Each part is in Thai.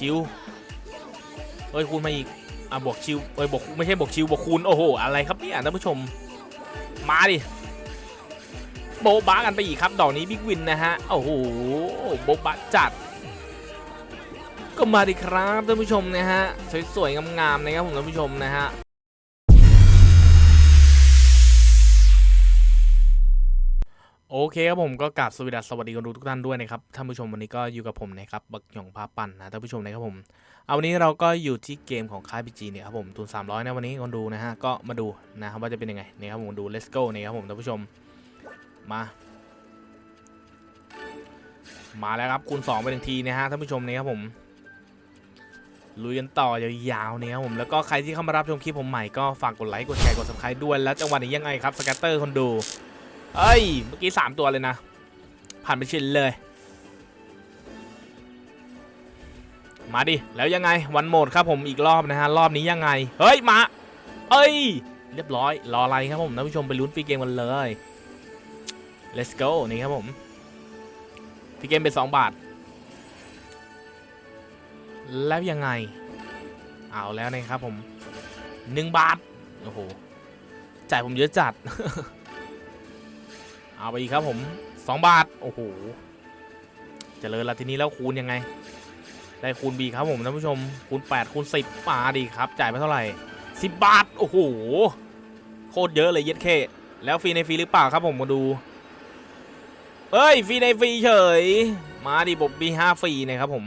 ชิวเอ้ยคูณมาอีกอะบวกชิวเอ้ยบวกไม่ใช่บวกชิวบวกคูณโอ้โหอะไรครับเนี่ยท่านผู้ชมมาดิโบ๊ะบ้ากันไปอีกครับดอกนี้บิ๊กวินนะฮะโอ้โหโบ๊ะบ้าจัด ก็มาดิครับท่านผู้ชมนะฮะสวยๆงามๆนะครับผมท่านผู้ชมนะฮะ เคครับผมก็กราบสวัสดีสวัสดีคนดูทุกท่านด้วยนะครับท่านผู้ชมวันนี้ก็อยู่กับผมนะครับบักหยองพาปั่นนะท่านผู้ชมนะครับผมเอาวันนี้เราก็อยู่ที่เกมของค่ายพีจีเนี่ยครับผมทุน300นะวันนี้คนดูนะฮะก็มาดูนะครับว่าจะเป็นยังไงนี่ครับผมดู let's go เนี่ยครับผมท่านผู้ชมมา มาแล้วครับคูณ2ไปหนึ่งทีนะฮะท่านผู้ชมนี่ครับผมลุยกันต่อยาวๆเนี่ยครับผมแล้วก็ใครที่เข้ามารับชมคลิปผมใหม่ก็ฝากกดไลค์กดแชร์กด subscribe ด้วยแล้วจังหวะนี้ยังไงครับสแกตเตอร์คนดู เอ้ย เมื่อกี้3ตัวเลยนะ ผ่านไปชินเลย มาดิ แล้วยังไง วันโหมดครับผมอีกรอบนะฮะ รอบนี้ยังไง เฮ้ย มา เอ้ย เรียบร้อย รออะไรครับผมท่านผู้ชมไปลุ้นฟรีเกมกันเลย let's go นี่ครับผมฟรีเกมเป็น 2 บาท แล้วยังไง เอาแล้วนะครับผม 1 บาท โอ้โห จ่ายผมเยอะจัด เอาไปอีกครับผม 2 บาท โอ้โหเจริญละทีนี้แล้วคูณยังไง ได้คูณบีครับผมท่านผู้ชม คูณ 8 คูณ 10มาดีครับ จ่ายไปเท่าไหร่ 10 บาท โอ้โห โคตรเยอะเลยเย็ดเค แล้วฟรีในฟรีหรือเปล่าครับผมมาดูเอ้ยฟรีในฟรีเฉย มาดิบบบีห้าฟรีนะครับผม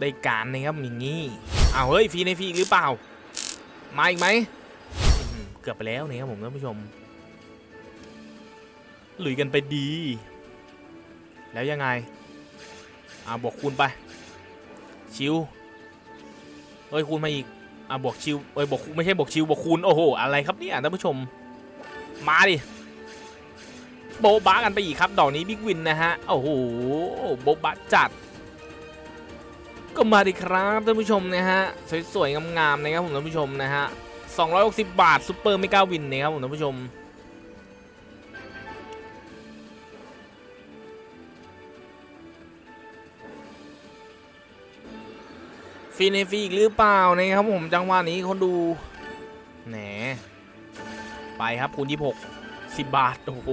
ได้การนะครับอย่างงี้อ้าวเฮ้ยฟรีในฟรีหรือเปล่า มาอีกไหม เกือบไปแล้วนี่ครับผมท่านผู้ชม ลุยกันไปดี แล้วยังไง อ่าบวกคูณไป ชิวเฮ้ยคูณมาอีก อ่าบวกชิวเอ้ยบวกไม่ใช่บวกชิวบวกคูณโอ้โห อะไรครับเนี่ยท่านผู้ชม มาดิ โบ๊ะบ้ากันไปอีกครับ ดอกนี้บิ๊กวินนะฮะ โอ้โห โบ๊ะบ้าจัด ก็มาดิครับท่านผู้ชมนะฮะ สวยๆงามๆนะครับผมท่านผู้ชมนะฮะ260 บาทซุปเปอร์ไม่กล้าวินนะครับผมท่านผู้ชม ฟรีในฟรีอีกหรือเปล่านะครับผมจังหวะนี้คนดูแหนไปครับคูณ26 10 บาท โอ้โห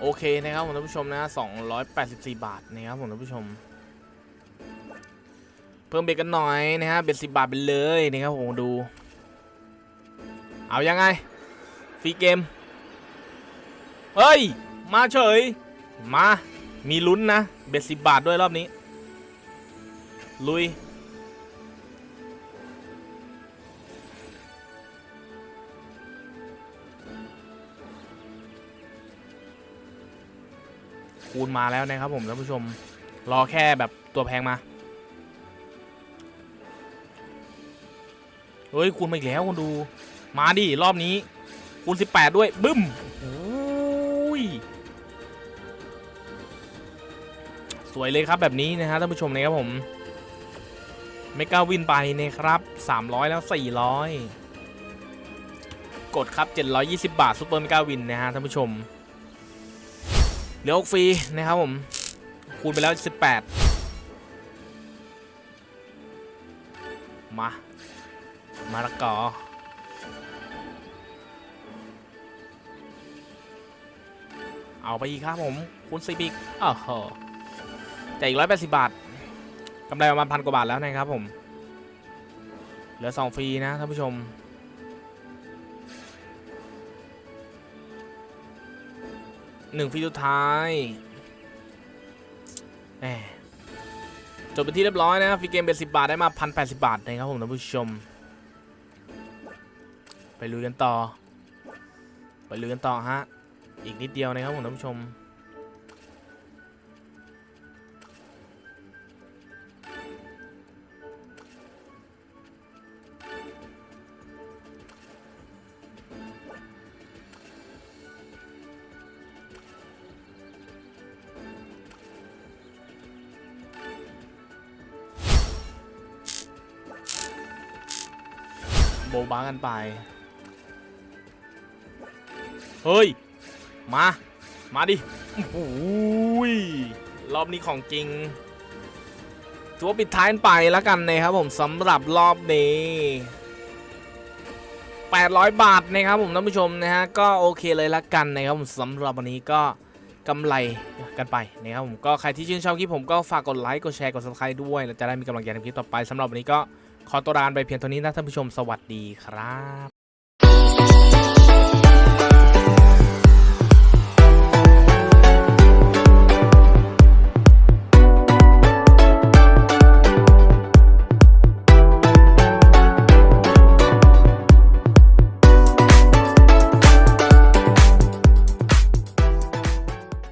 โอเคนะครับผมท่านผู้ชมนะ284 บาทนะครับผมท่านผู้ชม เพิ่มเบรกกันหน่อยนะฮะเบ็ดสิบาทไปเลยนะครับผมดู เอายังไงฟรีเกมเฮ้ย มาเฉย มา มีลุ้นนะ เบ็ดสิบาทด้วยรอบนี้ ลุย คูณมาแล้วนะครับผมท่านผู้ชม รอแค่แบบตัวแพงมา เฮ้ยคูณมาอีกแล้วคนดู มาดิรอบนี้คูณ18 ด้วย บึ้มโอ้ยสวยเลยครับแบบนี้นะฮะท่านผู้ชมนะครับผมไม่กล้าวินไปนะครับ 300 แล้ว 400 กดครับ 720 บาทซุปเปอร์ไม่กล้าวินนะฮะท่านผู้ชมเหลืออกฟรีนะครับผม คูณไปแล้ว 18 มา มะละกอ เอาไปอีกครับผม คูณสิบอีกอ้โหจ่ายอีกร้อยแปดสิบบาทกำไรประมาณพันกว่าบาทแล้วนะครับผม เหลือสองฟรีนะท่านผู้ชมหนึ่งฟรีสุดท้ายจบเป็นที่เรียบร้อยนะครับฟรีเกมเป็นสิบบาท ได้มาพันแปดสิบาทนะครับผมท่านผู้ชม ไปลุยกันต่อ ไปลุยกันต่อฮะ อีกนิดเดียวนะครับคุณผู้ชม โบบ้ากันไป เฮ้ย มา มาดิโอ้ยรอบนี้ของจริงถือว่าปิดท้ายกันไปแล้วกันนะครับผมสำหรับรอบนี้ 800 บาทนะครับผมท่านผู้ชมนะฮะก็โอเคเลยละกันนะครับผมสำหรับวันนี้ก็กำไรกันไปนะครับผมก็ใครที่ชื่นชอบคลิปผมก็ฝากกดไลค์กดแชร์กด subscribe ด้วยแล้วจะได้มีกำลังใจในคลิปต่อไปสำหรับวันนี้ก็ขอตัวลาไปเพียงเท่านี้นะท่านผู้ชมสวัสดีครับ